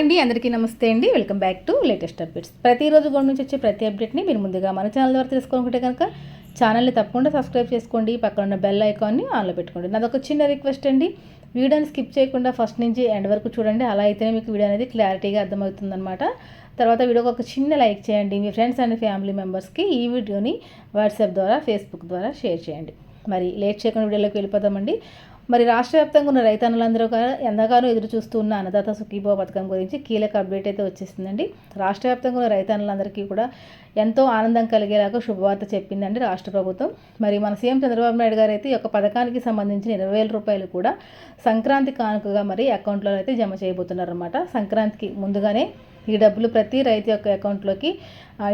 అండి అందరికీ నమస్తే అండి. Welcome back to latest updates ప్రతిరోజు గోడ నుంచి వచ్చే ప్రతి అప్డేట్ని మీరు ముందుగా మన ఛానల్ ద్వారా తెలుసుకోనుకుంటే కనుక ఛానల్ని తప్పకుండా సబ్స్క్రైబ్ చేసుకోండి. పక్కన ఉన్న బెల్ ఐకాన్ని ఆన్లో పెట్టుకోండి. నాదొక చిన్న రిక్వెస్ట్ అండి. వీడియోని స్కిప్ చేయకుండా ఫస్ట్ నుంచి ఎండ్ వరకు చూడండి. అలా అయితేనే మీకు వీడియో అనేది క్లారిటీగా అర్థమవుతుందన్నమాట. తర్వాత వీడియోకి ఒక చిన్న లైక్ చేయండి. మీ ఫ్రెండ్స్ అండ్ ఫ్యామిలీ మెంబర్స్కి ఈ వీడియోని వాట్సాప్ ద్వారా ఫేస్బుక్ ద్వారా షేర్ చేయండి. మరి లేట్ చేయకుండా వీడియోలోకి వెళ్ళిపోదామండి. మరి రాష్ట్ర వ్యాప్తంగా ఉన్న రైతన్నులందరూ కూడా ఎంతగానో ఎదురు చూస్తూ ఉన్న అన్నదాత సుఖీభావ పథకం గురించి కీలక అప్డేట్ అయితే వచ్చేసిందండి. రాష్ట్ర వ్యాప్తంగా ఉన్న రైతన్నులందరికీ కూడా ఎంతో ఆనందం కలిగేలాగా శుభవార్త చెప్పిందండి రాష్ట్ర ప్రభుత్వం. మరి మన సీఎం చంద్రబాబు నాయుడు గారు అయితే ఈ యొక్క పథకానికి సంబంధించిన ఇరవై వేల రూపాయలు కూడా సంక్రాంతి కానుకగా మరి అకౌంట్లో అయితే జమ చేయబోతున్నారన్నమాట. సంక్రాంతికి ముందుగానే ఈ డబ్బులు ప్రతి రైతు యొక్క అకౌంట్లోకి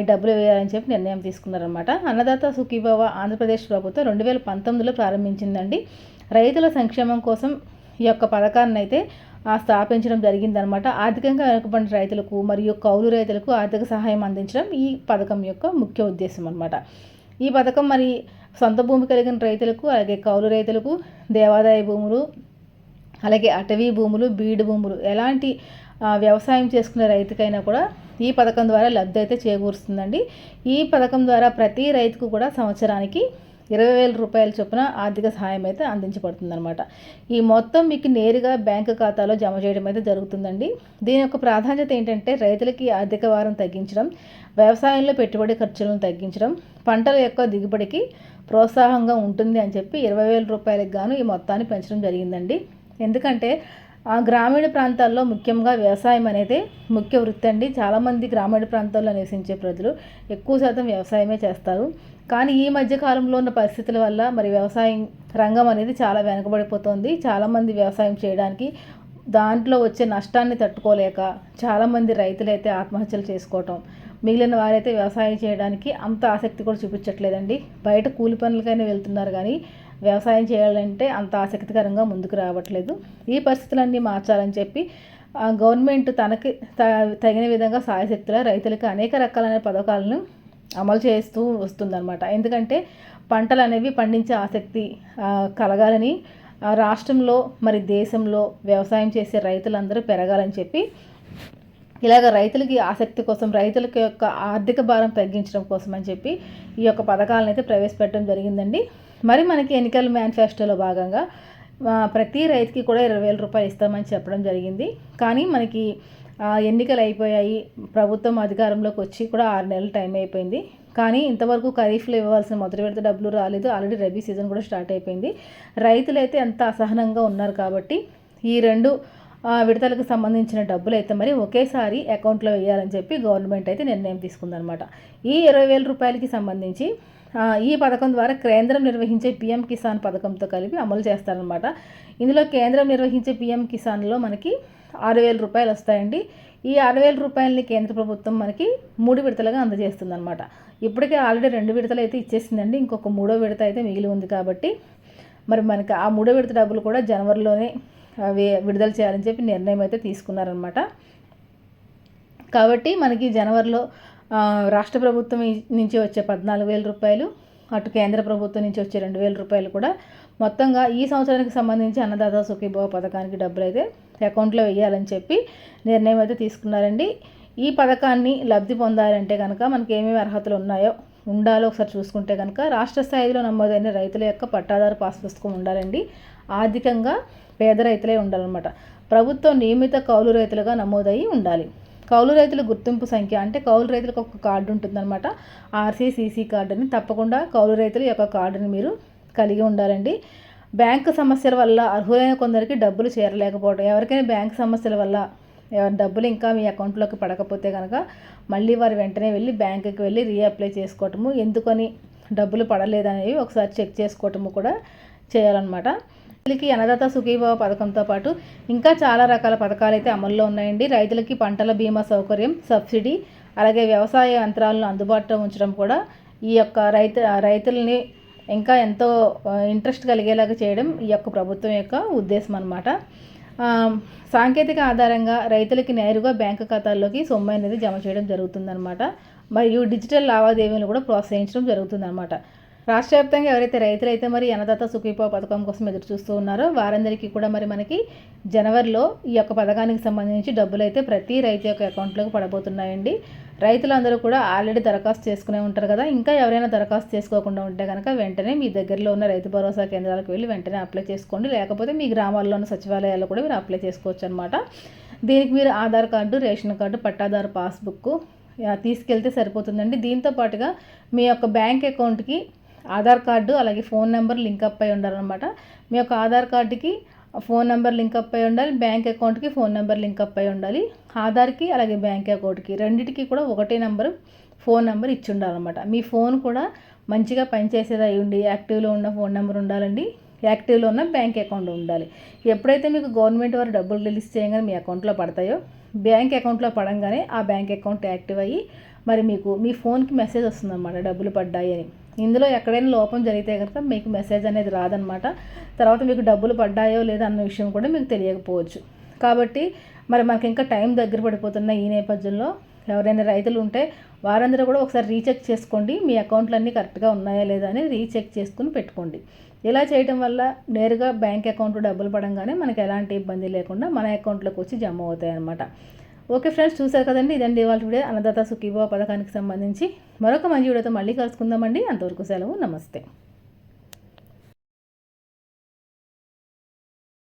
ఈ డబ్బులు వేయాలని చెప్పి నిర్ణయం తీసుకున్నారన్నమాట. అన్నదాత సుఖీభావ ఆంధ్రప్రదేశ్ ప్రభుత్వం రెండు వేల పంతొమ్మిదిలో ప్రారంభించిందండి. రైతుల సంక్షేమం కోసం ఈ యొక్క పథకాన్ని అయితే స్థాపించడం జరిగిందనమాట ఆర్థికంగా వెనుకబడిన రైతులకు మరియు కౌలు రైతులకు ఆర్థిక సహాయం అందించడం ఈ పథకం యొక్క ముఖ్య ఉద్దేశం అనమాట ఈ పథకం మరి సొంత భూమి కలిగిన రైతులకు అలాగే కౌలు రైతులకు దేవాదాయ భూములు అలాగే అటవీ భూములు బీడు భూములు ఎలాంటి వ్యవసాయం చేసుకునే రైతుకైనా కూడా ఈ పథకం ద్వారా లబ్ధి అయితే చేకూరుస్తుందండి. ఈ పథకం ద్వారా ప్రతి రైతుకు కూడా సంవత్సరానికి ఇరవై వేల రూపాయల చొప్పున ఆర్థిక సహాయం అయితే అందించబడుతుందన్నమాట. ఈ మొత్తం మీకు నేరుగా బ్యాంకు ఖాతాలో జమ చేయడం అయితే జరుగుతుందండి. దీని యొక్క ప్రాధాన్యత ఏంటంటే రైతులకి ఆర్థిక భారం తగ్గించడం వ్యవసాయంలో పెట్టుబడి ఖర్చులను తగ్గించడం పంటల యొక్క దిగుబడికి ప్రోత్సాహంగా ఉంటుంది అని చెప్పి ఇరవై వేల రూపాయలకు గాను ఈ మొత్తాన్ని పెంచడం జరిగిందండి. ఎందుకంటే ఆ గ్రామీణ ప్రాంతాల్లో ముఖ్యంగా వ్యవసాయం అనేది ముఖ్య వృత్తి అండి. చాలామంది గ్రామీణ ప్రాంతాల్లో నివసించే ప్రజలు ఎక్కువ శాతం వ్యవసాయమే చేస్తారు. కానీ ఈ మధ్యకాలంలో ఉన్న పరిస్థితుల వల్ల మరి వ్యవసాయం రంగం అనేది చాలా వెనుకబడిపోతుంది. చాలామంది వ్యవసాయం చేయడానికి దాంట్లో వచ్చే నష్టాన్ని తట్టుకోలేక చాలామంది రైతులైతే ఆత్మహత్యలు చేసుకోవటం మిగిలిన వారైతే వ్యవసాయం చేయడానికి అంత ఆసక్తి కూడా చూపించట్లేదండి. బయట కూలి పనులకైనా వెళ్తున్నారు కానీ వ్యవసాయం చేయాలంటే అంత ఆసక్తికరంగా ముందుకు రావట్లేదు. ఈ పరిస్థితులన్నీ మార్చాలని చెప్పి గవర్నమెంట్ తనకి తగిన విధంగా సాయశక్తుల రైతులకు అనేక రకాలైన పథకాలను అమలు చేస్తూ వస్తుందన్నమాట. ఎందుకంటే పంటలు అనేవి పండించే ఆసక్తి కలగాలని రాష్ట్రంలో మరి దేశంలో వ్యవసాయం చేసే రైతులందరూ పెరగాలని చెప్పి ఇలాగ రైతులకి ఆసక్తి కోసం రైతులకి యొక్క ఆర్థిక భారం తగ్గించడం కోసం అని చెప్పి ఈ యొక్క పథకాలను అయితే ప్రవేశపెట్టడం జరిగిందండి. మరి మనకి ఎన్నికల మేనిఫెస్టోలో భాగంగా ప్రతి రైతుకి కూడా ఇరవై వేల రూపాయలు ఇస్తామని చెప్పడం జరిగింది. కానీ మనకి ఎన్నికలు అయిపోయాయి. ప్రభుత్వం అధికారంలోకి వచ్చి కూడా ఆరు నెలలు టైం అయిపోయింది. కానీ ఇంతవరకు ఖరీఫ్లో ఇవ్వాల్సిన మొదటి విడత డబ్బులు రాలేదు. ఆల్రెడీ రబీ సీజన్ కూడా స్టార్ట్ అయిపోయింది. రైతులు అయితే ఎంత అసహనంగా ఉన్నారు కాబట్టి ఈ రెండు విడతలకు సంబంధించిన డబ్బులు అయితే మరి ఒకేసారి అకౌంట్లో వేయాలని చెప్పి గవర్నమెంట్ అయితే నిర్ణయం తీసుకుందనమాట ఈ ఇరవై వేల రూపాయలకి సంబంధించి ఈ పథకం ద్వారా కేంద్రం నిర్వహించే పిఎం కిసాన్ పథకంతో కలిపి అమలు చేస్తారనమాట ఇందులో కేంద్రం నిర్వహించే పిఎం కిసాన్లో మనకి ఆరు వేల రూపాయలు వస్తాయండి. ఈ ఆరు వేల రూపాయలని కేంద్ర ప్రభుత్వం మనకి మూడు విడతలుగా అందజేస్తుంది అనమాట ఇప్పటికే ఆల్రెడీ రెండు విడతలు అయితే ఇచ్చేసిందండి. ఇంకొక మూడో విడత అయితే మిగిలి ఉంది కాబట్టి మరి మనకి ఆ మూడో విడత డబ్బులు కూడా జనవరిలోనే విడుదల చేయాలని చెప్పి నిర్ణయం అయితే తీసుకున్నారనమాట కాబట్టి మనకి జనవరిలో రాష్ట్ర ప్రభుత్వం నుంచి వచ్చే పద్నాలుగు వేల రూపాయలు అటు కేంద్ర ప్రభుత్వం నుంచి వచ్చే రెండు వేల రూపాయలు కూడా మొత్తంగా ఈ సంవత్సరానికి సంబంధించి అన్నదాత సుఖీభావ పథకానికి డబ్బులు అయితే అకౌంట్లో వేయాలని చెప్పి నిర్ణయం అయితే తీసుకున్నారండి. ఈ పథకాన్ని లబ్ధి పొందాలంటే కనుక మనకి ఏమేమి అర్హతలు ఉన్నాయో ఉండాలో ఒకసారి చూసుకుంటే కనుక రాష్ట్ర స్థాయిలో నమోదైన రైతుల యొక్క పట్టాదారు పాస్ పుస్తకం ఉండాలండి. ఆర్థికంగా పేద రైతులే ఉండాలన్నమాట. ప్రభుత్వం నియమిత కౌలు రైతులుగా నమోదయ్యి ఉండాలి. కౌలు రైతుల గుర్తింపు సంఖ్య అంటే కౌలు రైతులకు ఒక కార్డు ఉంటుందన్నమాట. ఆర్సీసీసీ కార్డు అని తప్పకుండా కౌలు రైతుల యొక్క కార్డుని మీరు కలిగి ఉండాలండి. బ్యాంకు సమస్యల వల్ల అర్హులైన కొందరికి డబ్బులు చేరలేకపోవడం ఎవరికైనా బ్యాంక్ సమస్యల వల్ల డబ్బులు ఇంకా మీ అకౌంట్లోకి పడకపోతే కనుక మళ్ళీ వారు వెంటనే వెళ్ళి బ్యాంకుకి వెళ్ళి రీఅప్లై చేసుకోవటము ఎందుకని డబ్బులు పడలేదనేవి ఒకసారి చెక్ చేసుకోవటము కూడా చేయాలన్నమాట. రైతులకి అన్నదాత సుఖీభావ పథకంతో పాటు ఇంకా చాలా రకాల పథకాలు అయితే అమల్లో ఉన్నాయండి. రైతులకి పంటల బీమా సౌకర్యం సబ్సిడీ అలాగే వ్యవసాయ యంత్రాలను అందుబాటులో ఉంచడం కూడా ఈ యొక్క రైతు రైతుల్ని ఇంకా ఎంతో ఇంట్రెస్ట్ కలిగేలాగా చేయడం ఈ యొక్క ప్రభుత్వం యొక్క ఉద్దేశం అనమాట సాంకేతిక ఆధారంగా రైతులకి నేరుగా బ్యాంకు ఖాతాల్లోకి సొమ్ము అనేది జమ చేయడం జరుగుతుందన్నమాట. మరియు డిజిటల్ లావాదేవీలు కూడా ప్రోత్సహించడం జరుగుతుందన్నమాట. రాష్ట్ర వ్యాప్తంగా ఎవరైతే రైతులైతే మరి అన్నదాత సుఖీపో పథకం కోసం ఎదురు చూస్తూ ఉన్నారో వారందరికీ కూడా మరి మనకి జనవరిలో ఈ యొక్క పథకానికి సంబంధించి డబ్బులు అయితే ప్రతి రైతు యొక్క అకౌంట్లోకి పడబోతున్నాయండి. రైతులందరూ కూడా ఆల్రెడీ దరఖాస్తు చేసుకునే ఉంటారు కదా ఇంకా ఎవరైనా దరఖాస్తు చేసుకోకుండా ఉంటే కనుక వెంటనే మీ దగ్గరలో ఉన్న రైతు భరోసా కేంద్రాలకు వెళ్ళి వెంటనే అప్లై చేసుకోండి. లేకపోతే మీ గ్రామాల్లో ఉన్న సచివాలయాల్లో కూడా మీరు అప్లై చేసుకోవచ్చు అనమాట దీనికి మీరు ఆధార్ కార్డు రేషన్ కార్డు పట్టాదారు పాస్బుక్ తీసుకెళ్తే సరిపోతుందండి. దీంతో పాటుగా మీ యొక్క బ్యాంక్ అకౌంట్కి ఆధార్ కార్డు అలాగే ఫోన్ నెంబర్ లింక్ అప్ అయి ఉండాలన్నమాట. మీ యొక్క ఆధార్ కార్డుకి ఫోన్ నెంబర్ లింక్ అప్ అయి ఉండాలి బ్యాంక్ అకౌంట్కి ఫోన్ నెంబర్ లింక్ అప్ అయి ఉండాలి. ఆధార్కి అలాగే బ్యాంక్ అకౌంట్కి రెండింటికి కూడా ఒకటే నెంబర్ ఫోన్ నెంబర్ ఇచ్చి ఉండాలన్నమాట. మీ ఫోన్ కూడా మంచిగా పనిచేసేది అయి ఉండి యాక్టివ్లో ఉన్న ఫోన్ నెంబర్ ఉండాలండి. యాక్టివ్లో ఉన్న బ్యాంక్ అకౌంట్ ఉండాలి. ఎప్పుడైతే మీకు గవర్నమెంట్ వారు డబ్బులు రిలీజ్ చేయగానే మీ అకౌంట్లో పడతాయో బ్యాంక్ అకౌంట్లో పడంగానే ఆ బ్యాంక్ అకౌంట్ యాక్టివ్ అయ్యి మరి మీకు మీ ఫోన్కి మెసేజ్ వస్తుందన్నమాట డబ్బులు పడ్డాయి అని. ఇందులో ఎక్కడైనా లోపం జరిగితే కనుక మీకు మెసేజ్ అనేది రాదనమాట తర్వాత మీకు డబ్బులు పడ్డాయో లేదో అన్న విషయం కూడా మీకు తెలియకపోవచ్చు. కాబట్టి మరి మనకి ఇంకా టైం దగ్గర పడిపోతున్న ఈ నేపథ్యంలో ఎవరైనా రైతులు ఉంటే వారందరూ కూడా ఒకసారి రీచెక్ చేసుకోండి. మీ అకౌంట్లు అన్నీ కరెక్ట్గా ఉన్నాయా లేదా అని రీచెక్ చేసుకుని పెట్టుకోండి. ఇలా చేయడం వల్ల నేరుగా బ్యాంక్ అకౌంట్లో డబ్బులు పడంగానే మనకి ఎలాంటి ఇబ్బంది లేకుండా మన అకౌంట్లోకి వచ్చి జమ అవుతాయి అన్నమాట ఓకే ఫ్రెండ్స్ చూసారు కదండి? ఇదండి ఇవాళ టుడే అన్నదాత సుఖీభవ పథకానికి సంబంధించి మరొక మంచి వీడియోతో మళ్ళీ కలుసుకుందామండి. అంతవరకు సెలవు. నమస్తే.